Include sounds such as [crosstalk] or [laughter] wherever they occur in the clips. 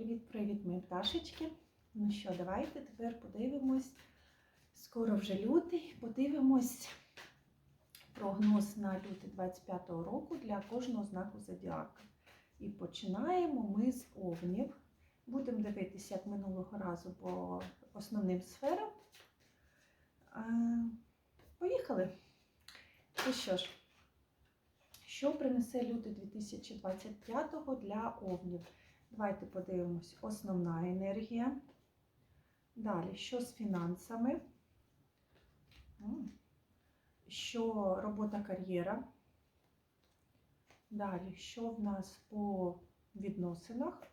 Привіт-привіт, мої пташечки. Ну що, давайте тепер подивимось. Скоро вже лютий, подивимось прогноз на лютий 25-го року для кожного знаку зодіака. І починаємо ми з овнів. Будемо дивитися, як минулого разу по основним сферам. А, Поїхали. Ну що ж, що принесе лютий 2025 для овнів? Давайте подивимось основна енергія. Далі, що з фінансами? Що робота кар'єра? Далі, що в нас по відносинах?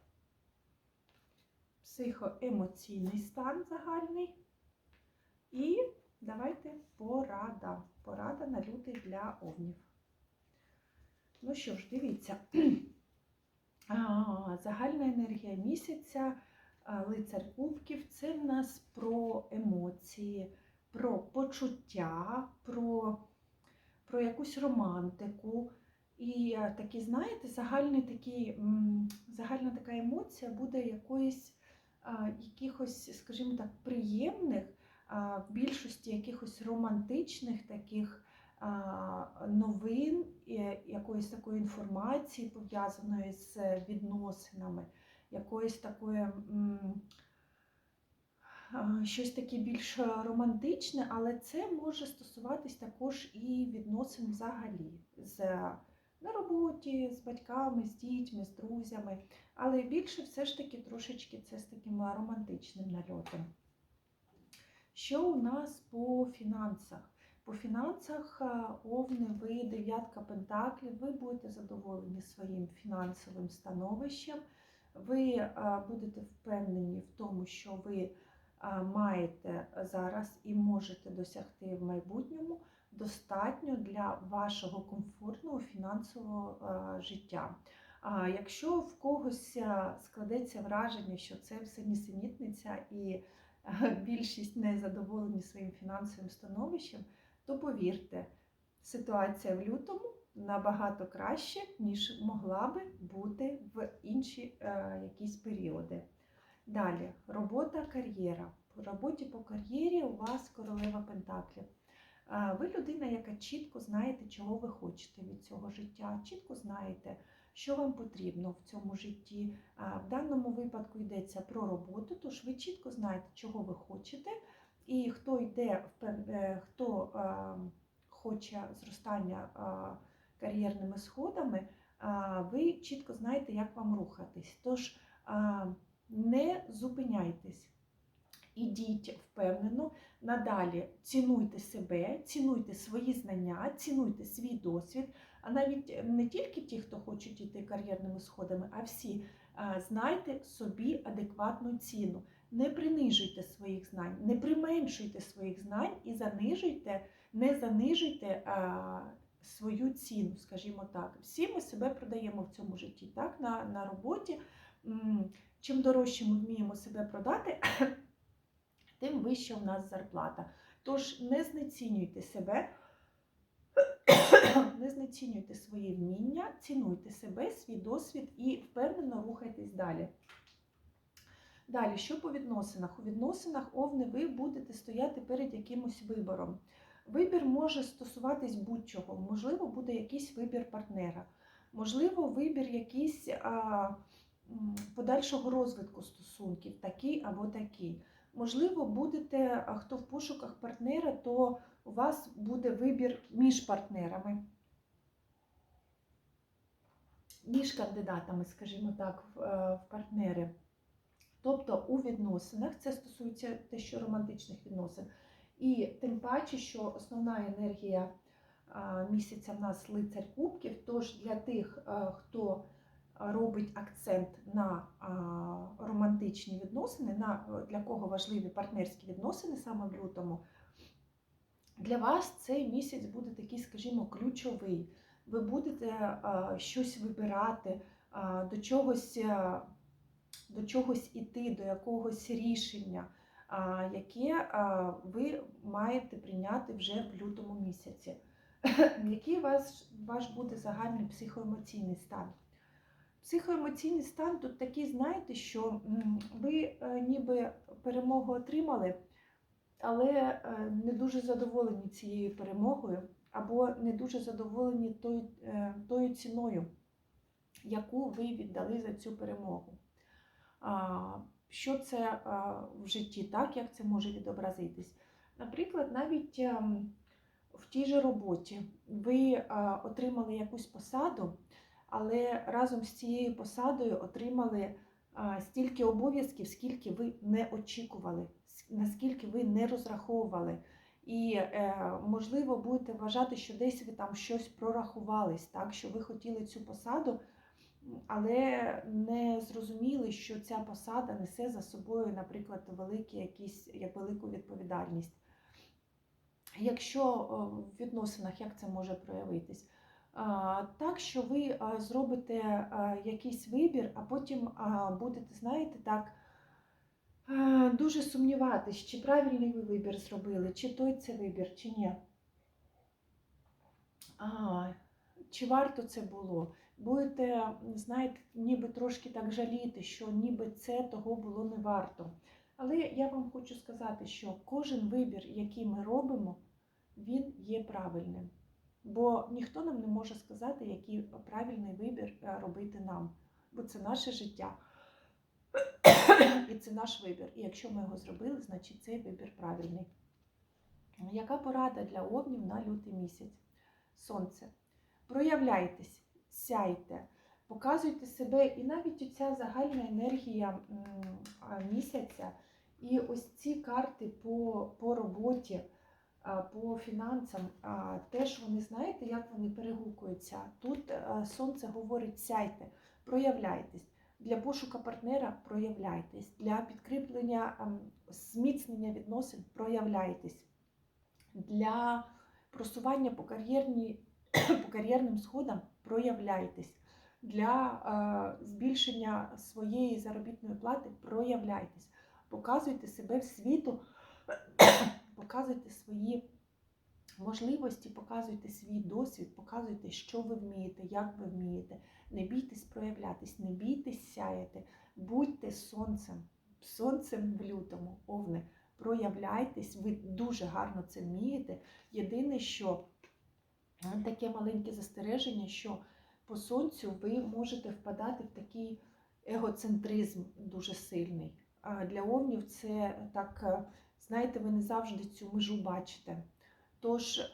Психоемоційний стан загальний. І давайте порада. Порада на лютий для овнів. Ну що ж, дивіться. [clears throat] Загальна енергія місяця, лицар кубків це в нас про емоції, про почуття, про, про якусь романтику. І такі, знаєте, загальний такий, загальна така емоція буде якоїсь, якихось, скажімо так, приємних, в більшості якихось романтичних таких новин, е, якоїсь такої інформації, пов'язаної з відносинами, якоїсь такої щось таке більш романтичне, але це може стосуватись також і відносин взагалі з на роботі, з батьками, з дітьми, з друзями. Але більше все ж таки трошечки це з таким романтичним нальотом. Що у нас по фінансах? По фінансах овни, ви дев'ятка пентаклів, ви будете задоволені своїм фінансовим становищем, ви будете впевнені в тому, що ви маєте зараз і можете досягти в майбутньому достатньо для вашого комфортного фінансового життя. А якщо в когось складеться враження, що це все нісенітниця і більшість не задоволені своїм фінансовим становищем, то повірте, ситуація в лютому набагато краще, ніж могла би бути в інші е, якісь періоди. Далі, робота, кар'єра. По роботі по кар'єрі у вас королева Пентаклів. Е, ви людина, яка чітко знаєте, чого ви хочете від цього життя, чітко знаєте, що вам потрібно в цьому житті. Е, В даному випадку йдеться про роботу, тож ви чітко знаєте, чого ви хочете. І хто йде е, хто хоче зростання кар'єрними сходами, ви чітко знаєте, як вам рухатись. Тож не зупиняйтесь, ідіть впевнено, надалі цінуйте себе, цінуйте свої знання, цінуйте свій досвід. А навіть не тільки ті, хто хочуть йти кар'єрними сходами, а всі знайте собі адекватну ціну. Не принижуйте своїх знань, не применшуйте своїх знань і занижуйте, не занижуйте а, свою ціну, скажімо так. Всі ми себе продаємо в цьому житті, так, на, на роботі. Чим дорожче ми вміємо себе продати, [coughs] тим вища в нас зарплата. Тож не знецінюйте себе, [coughs] не знецінюйте свої вміння, цінуйте себе, свій досвід і впевнено рухайтесь далі. Далі, що по відносинах? У відносинах овни ви будете стояти перед якимось вибором. Вибір може стосуватись будь-чого. Можливо, буде якийсь вибір партнера, можливо, вибір якийсь а, подальшого розвитку стосунків, такий або такий. Можливо, будете, хто в пошуках партнера, то у вас буде вибір між партнерами, між кандидатами, скажімо так, е, в партнери. Тобто у відносинах це стосується те, що романтичних відносин. І тим паче, що основна енергія місяця в нас лицар кубків. Тож для тих, хто робить акцент на романтичні відносини, на, для кого важливі партнерські відносини саме в лютому, для вас цей місяць буде такий, скажімо, ключовий. Ви будете щось вибирати, до чогось. До чогось іти, до якогось рішення, яке ви маєте прийняти вже в лютому місяці. [laughs] Який ваш, ваш буде загальний психоемоційний стан? Психоемоційний стан тут такий, знаєте, що ви е, ніби перемогу отримали, але е, не дуже задоволені цією перемогою, або не дуже задоволені тою, е, тою ціною, яку ви віддали за цю перемогу. Що це в житті, так, як це може відобразитись? Наприклад, навіть ем, в тій же роботі ви отримали якусь посаду, але разом з цією посадою отримали стільки обов'язків, скільки ви не очікували, наскільки ви не розраховували. І, е, можливо, будете вважати, що десь ви там щось прорахувались, так, що ви хотіли цю посаду, але не зрозуміли, що ця посада несе за собою, наприклад, великі якісь, як велику відповідальність. Якщо в відносинах як це може проявитись? Так, що ви зробите якийсь вибір, а потім будете, знаєте, так дуже сумніватись, чи правильний ви вибір зробили, чи той це вибір, чи ні. А, чи варто це було? Будете, знаєте, ніби трошки так жаліти, що ніби це того було не варто. Але я вам хочу сказати, що кожен вибір, який ми робимо, він є правильним. Бо ніхто нам не може сказати, який правильний вибір е, робити нам. Бо це наше життя. І це наш вибір. І якщо ми його зробили, значить цей вибір правильний. Яка порада для овнів на лютий місяць? Сонце. Проявляйтесь, сяйте, показуйте себе, і навіть оця загальна енергія місяця, і ось ці карти по, по роботі, по фінансам, теж вони знаєте, як вони перегукуються. Тут сонце говорить сяйте, проявляйтесь. Для пошука партнера проявляйтесь, для підкріплення ем, зміцнення відносин проявляйтесь, для просування по, кар'єрній, [coughs] по кар'єрним сходам проявляйтесь, для е, збільшення своєї заробітної плати проявляйтесь, показуйте себе в світу, [coughs] показуйте свої можливості, показуйте свій досвід, показуйте, що ви вмієте, як ви вмієте. Не бійтесь проявлятись, не бійтесь сяяти, будьте сонцем, сонцем в лютому, овни. Проявляйтесь, ви дуже гарно це вмієте. Єдине, що таке маленьке застереження, що по сонцю ви можете впадати в такий егоцентризм дуже сильний. А Для овнів це так, е, знаєте, ви не завжди цю межу бачите. Тож е,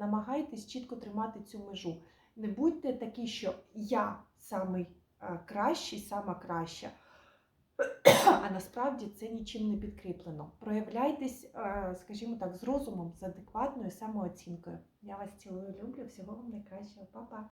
намагайтесь чітко тримати цю межу. Не будьте такі, що я самий е, кращий, сама краща, [coughs] а насправді це нічим не підкріплено. Проявляйтесь, е, скажімо так, з розумом, з адекватною самооцінкою. Я вас цілую, люблю, всього вам найкращого, Па-па!